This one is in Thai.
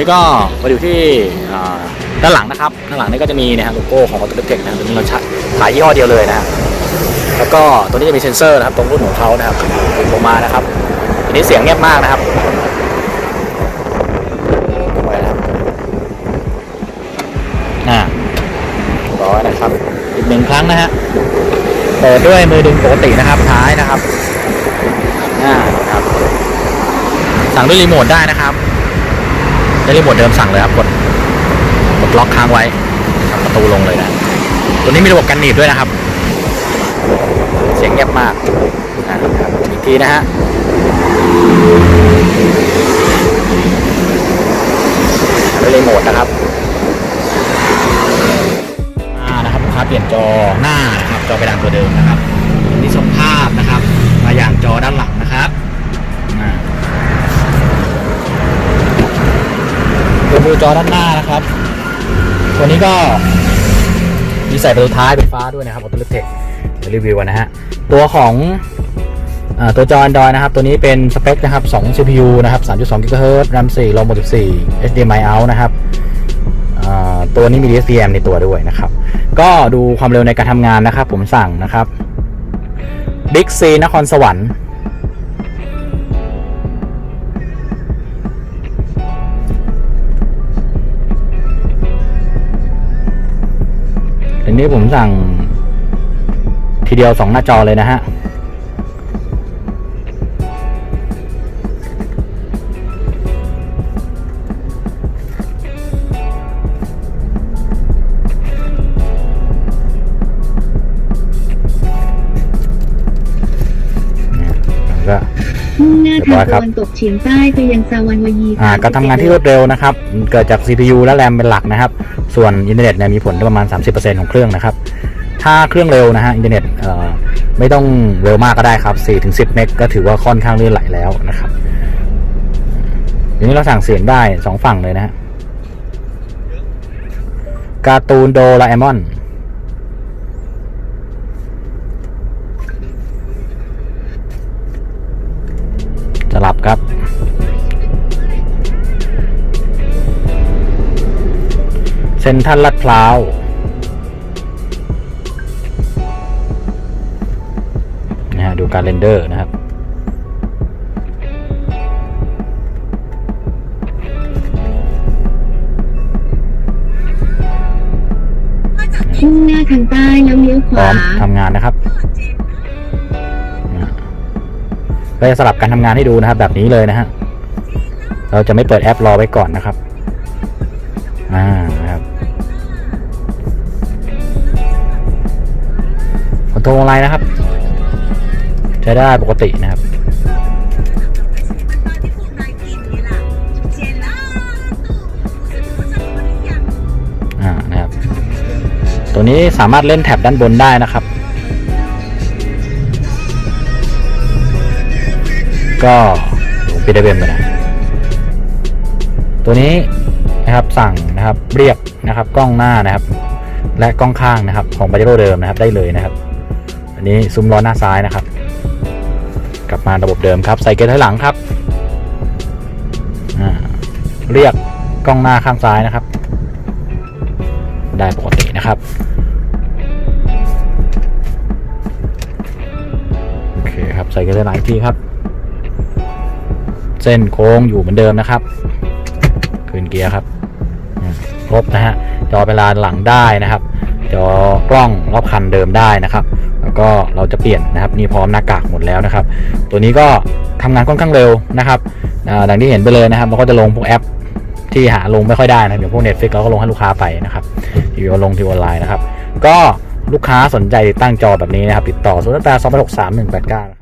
นี้ก็มาอยู่ที่ด้านหลังนะครับด้านหลังนี้ก็จะมีนะฮะโลโก้ของ a u t o t e c h นะครับตัวนี้เราขายยี่ห้อเดียวเลยนะฮะแล้วก็ตัวนี้จะมีเซ็นเซอร์นะครับตรงรุ่นของเขานะครับติดลงมานะครับอันนี้เสียงเงียบมากนะครับไว้นะครับอ่าร้อยนะครับอีกหนึ่งครั้งนะฮะเปิดด้วยมือดึงปกตินะครับท้ายนะครับอ่าครับสั่งด้วยรีโมทได้นะครับ ใช้รีโมทเดิมสั่งเลยครับกดกดล็อกค้างไว้ประตูลงเลยนะ ตัวนี้มีระบบกันหนีบด้วยนะครับ เสียงเงียบมากอ่าครับอีกทีนะฮะด้วยรีโมทนะครับมานะครับลูกค้าเปลี่ยนจอหน้านะครับจอไปดานตัวเดิมนะครับอันนี้ส่งภาพ ดูจอด้านหน้านะครับตัวนี้ก็มีใส่ประตูท้ายเป็นฟ้าด้วยนะครับออโตเล็กเทครีวิวกันนะฮะตัวของอตัวจอ Android นะครับ ตัวนี้เป็นสเปคนะครับ 2 CPU นะครับ 3.2 GHz RAM 4 ROM 64 HDMI out นะครับตัวนี้มี DSPM ในตัวด้วยนะครับ ก็ดูความเร็วในการทำงานนะครับ ผมสั่งนะครับ Big C นครสวรรค์ อันนี้ผมสั่งทีเดียวสองหน้าจอเลยนะฮะ มุ่งหน้าเรียบร้ทาองยครัตะบวันตกเฉียงใต้ไปยังซาวันวายีอ่า31การทำงานที่รวดเร็วนะครับ เกิดจาก CPU และ RAM เป็นหลักนะครับ ส่วนอินเทอร์เน็ตเนี่ยมีผลประมาณ 30%ของเครื่องนะครับ ถ้าเครื่องเร็วนะฮะอินเทอร์เน็ตเอ่อไม่ต้องเร็วมากก็ได้ครับ 4-10 เมกก็ถือว่าค่อนข้างลื่นไหลแล้วนะครับทีนี้เราสั่งเสียงได้สองฝั่งเลยนะฮะการ์ตูนโดราเอมอน จะหลับ ครับ เซนทรัลลาดพร้าวนะฮะดูการเรนเดอร์นะครับ มุ่งหน้าทางใต้แล้วเลี้ยวขพร้อวามทำงานนะครับนะ เราจะสลับการทำงานให้ดูนะครับ แบบนี้เลยนะฮะเราจะไม่เปิดแอปรอไว้ก่อนนะครับอ่านะครับคอนโทรลอะไรนะครับใช้ได้ปกตินะครับอ่านะครับตัวนี้สามารถเล่นแท็บด้านบนได้นะครับ ก็ผมปิดได้เบมไปนะตัวนี้นะครับสั่งนะครับเรียกนะครับกล้องหน้านะครับ และกล้องข้างนะครับ ของปาเจโร่เดิมนะครับได้เลยนะครับ อันนี้ซุ้มล้อหน้าซ้ายนะครับ กลับมาระบบเดิมครับ ใส่เกียร์ถอยหลังครับเรียกกล้องหน้าข้างซ้ายนะครับ ได้ปกตินะครับโอเคครับใส่เกียร์ถอยหลังอีกทีครับ เส้นโค้งอยู่เหมือนเดิมนะครับ คืนเกียร์ครับครบนะฮะจอเวลาหลังได้นะครับจอกล้องรอบคันเดิมได้นะครับ แล้วก็เราจะเปลี่ยนนะครับนี่พร้อมหน้ากากหมดแล้วนะครับ ตัวนี้ก็ทำงานค่อนข้างเร็วนะครับอ่าดังที่เห็นไปเลยนะครับเราก็จะลงพวกแอปที่หาลงไม่ค่อยได้นะอย่างพวก Netflix เราก็ลงให้ลูกค้าไปนะครับทีวีลงทีวีออนไลน์นะครับ ก็ลูกค้าสนใจติดตั้งจอแบบนี้นะครับ ติดต่อ 0 8 2 6 3 1 8 9